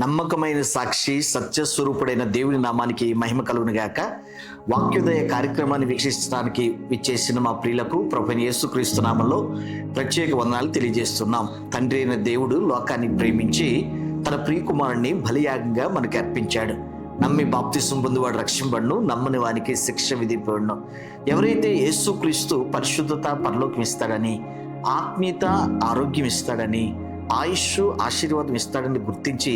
నమ్మకమైన సాక్షి సత్యస్వరూపుడైన దేవుని నామానికి మహిమ కలుగునుగాక వాక్యోదయ కార్యక్రమాన్ని వీక్షించడానికి విచ్చేసిన మా ప్రియులకు ప్రభుని యేసుక్రీస్తు నామంలో ప్రత్యేక వందనాలు తెలియజేస్తున్నాం. తండ్రి అయిన దేవుడు లోకాన్ని ప్రేమించి తన ప్రియకుమారుణ్ణి బలియాగంగా మనకి అర్పించాడు. నమ్మి బాప్తిసం పొందువాడు రక్షింపడును నమ్మని వానికి శిక్ష విధిపడును ఎవరైతే యేసుక్రీస్తు పరిశుద్ధత పరలోకం ఇస్తాడని ఆత్మీయత ఆరోగ్యం ఇస్తాడని ఆయుష్ ఆశీర్వాదం ఇస్తాడని గుర్తించి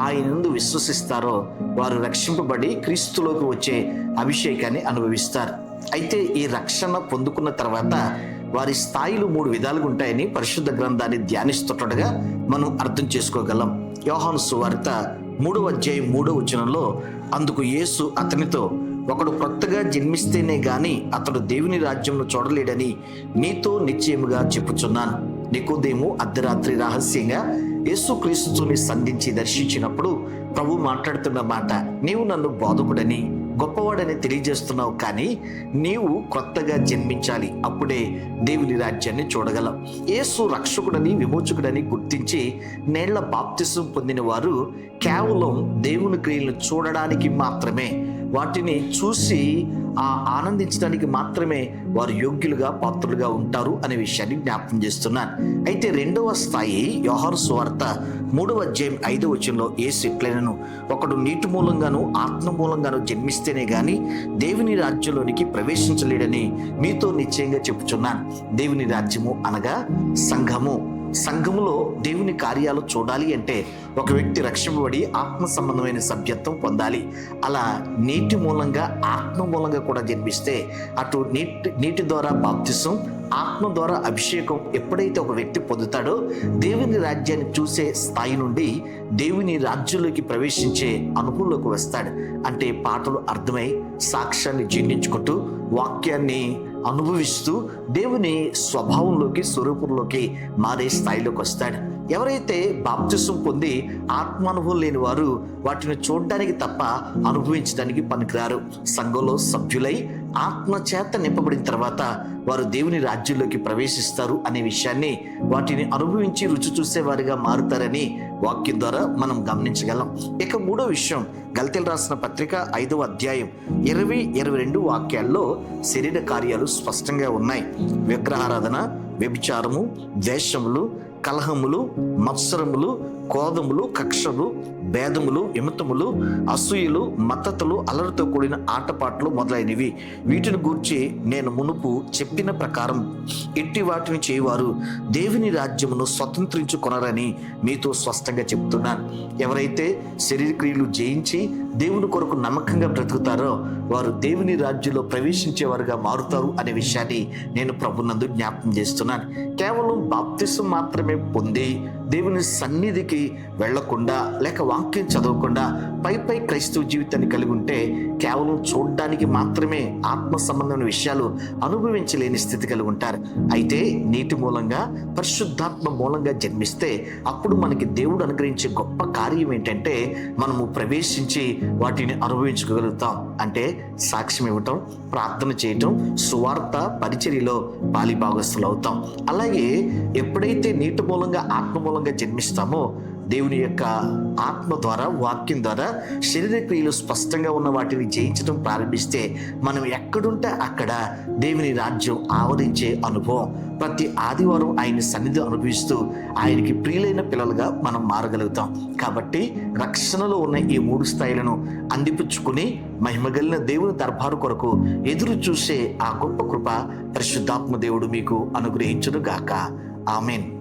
ఆయనందు విశ్వసిస్తారో వారు రక్షింపబడి క్రీస్తులోకి వచ్చే అభిషేకాన్ని అనుభవిస్తారు. అయితే ఈ రక్షణ పొందుకున్న తర్వాత వారి స్థాయిలు మూడు విధాలుగా ఉంటాయని పరిశుద్ధ గ్రంథాన్ని ధ్యానిస్తుండగా మనం అర్థం చేసుకోగలం. యోహాను సువార్త మూడవ అధ్యాయం మూడో వచనంలో అందుకు యేసు అతనితో ఒకడు కొత్తగా జన్మిస్తేనే గాని అతడు దేవుని రాజ్యంలో చూడలేడని నీతో నిశ్చయముగా చెప్పుచున్నాను. నికోదేము అర్ధరాత్రి రహస్యంగా యేసుక్రీస్తుని సంధించి దర్శించినప్పుడు ప్రభు మాట్లాడుతున్న మాట నీవు నన్ను బోధకుడని గొప్పవాడని తెలియజేస్తున్నావు కానీ నీవు కొత్తగా జన్మించాలి. అప్పుడే దేవుని రాజ్యాన్ని చూడగలం. యేసు రక్షకుడని విమోచకుడని గుర్తించి నేళ్ళ బాప్తిసం పొందిన వారు కేవలం దేవుని క్రియలను చూడడానికి మాత్రమే వాటిని చూసి ఆ ఆనందించడానికి మాత్రమే వారు యోగ్యులుగా పాత్రులుగా ఉంటారు అనే విషయాన్ని జ్ఞాపకం చేస్తున్నాను. అయితే రెండవ స్థాయి యోహాను సువార్త మూడవ అధ్యాయం ఐదవ వచనంలో ఏ సెట్లైనను ఒకడు నీటి మూలంగాను ఆత్మ మూలంగాను జన్మిస్తేనే గాని దేవుని రాజ్యంలోనికి ప్రవేశించలేడని మీతో నిశ్చయంగా చెప్పుచున్నాను. దేవుని రాజ్యము అనగా సంఘము. సంఘములో దేవుని కార్యాలు చూడాలి అంటే ఒక వ్యక్తి రక్షింపబడి ఆత్మ సంబంధమైన సభ్యత్వం పొందాలి. అలా నీటి మూలంగా ఆత్మ మూలంగా కూడా జన్మిస్తే అటు నీటి నీటి ద్వారా బాప్తిసం ఆత్మ ద్వారా అభిషేకం ఎప్పుడైతే ఒక వ్యక్తి పొందుతాడో దేవుని రాజ్యాన్ని చూసే స్థాయి నుండి దేవుని రాజ్యంలోకి ప్రవేశించే అనుభవంలోకి వస్తాడు. అంటే పాటలు అర్థమై సాక్ష్యాన్ని జీర్ణించుకుంటూ వాక్యాన్ని అనుభవిస్తూ దేవుని స్వభావంలోకి స్వరూపంలోకి మారే స్థాయిలోకి వస్తాడు. ఎవరైతే బాప్తిసం పొంది ఆత్మానుభవం లేని వారు వాటిని చూడడానికి తప్ప అనుభవించడానికి పనికిరారు. సంఘంలో సభ్యులై ఆత్మ చేత నింపబడిన తర్వాత వారు దేవుని రాజ్యంలోకి ప్రవేశిస్తారు అనే విషయాన్ని వాటిని అనుభవించి రుచి చూసేవారిగా మారుతారని వాక్యం ద్వారా మనం గమనించగలం. ఇక మూడో విషయం గల్తెలు రాసిన పత్రిక ఐదవ అధ్యాయం ఇరవై ఇరవై రెండు వాక్యాల్లో శరీర కార్యాలు స్పష్టంగా ఉన్నాయి. విగ్రహారాధన వ్యభిచారము ద్వేషములు కలహములు మత్సరములు కోదములు కక్షలు భేదములు ఇమతములు అసూయలు మద్దతులు అలరితో కూడిన ఆటపాటలు మొదలైనవి. వీటిని గూర్చి నేను మునుపు చెప్పిన ప్రకారం ఇట్టి వాటిని చేయవారు దేవుని రాజ్యమును స్వతంత్రించుకొనరని మీతో స్పష్టంగా చెప్తున్నాను ఎవరైతే శరీర క్రియలు జయించి దేవుని కొరకు నమ్మకంగా బ్రతుకుతారో వారు దేవుని రాజ్యంలో ప్రవేశించేవారుగా మారుతారు అనే విషయాన్ని నేను ప్రభునందు జ్ఞాపకం చేస్తున్నాను. కేవలం బాప్తిసం మాత్రమే పొంది దేవుని సన్నిధికి వెళ్ళకుండా లేక వాక్యం చదవకుండా పై పై క్రైస్తవ జీవితాన్ని కలిగి ఉంటే కేవలం చూడడానికి మాత్రమే ఆత్మ సంబంధమైన విషయాలు అనుభవించలేని స్థితి కలిగి ఉంటారు. అయితే నీటి మూలంగా పరిశుద్ధాత్మ మూలంగా జన్మిస్తే అప్పుడు మనకి దేవుడు అనుగ్రహించే గొప్ప కార్యం ఏంటంటే మనము ప్రవేశించి వాటిని అనుభవించుకోగలుగుతాం అంటే సాక్ష్యం ఇవ్వటం ప్రార్థన చేయటం సువార్త పరిచర్యలో పాలిభాగస్తులు అవుతాం అలాగే ఎప్పుడైతే నీటి మూలంగా ఆత్మ మూలంగా జన్మిస్తామో దేవుని యొక్క ఆత్మ ద్వారా వాక్యం ద్వారా శరీర క్రియలు స్పష్టంగా ఉన్న వాటిని జయించడం ప్రారంభిస్తే మనం ఎక్కడుంటే అక్కడ దేవుని రాజ్యం ఆవరించే అనుభవం. ప్రతి ఆదివారం ఆయన సన్నిధి అనుభవిస్తూ ఆయనకి ప్రియులైన పిల్లలుగా మనం మారగలుగుతాం. కాబట్టి రక్షణలో ఉన్న ఈ మూడు స్థాయిలను అందిపుచ్చుకుని మహిమగలిగిన దేవుని దర్బారు కొరకు ఎదురు చూసే ఆ గొప్ప కృప పరిశుద్ధాత్మ దేవుడు మీకు అనుగ్రహించును గాక ఆమెన్.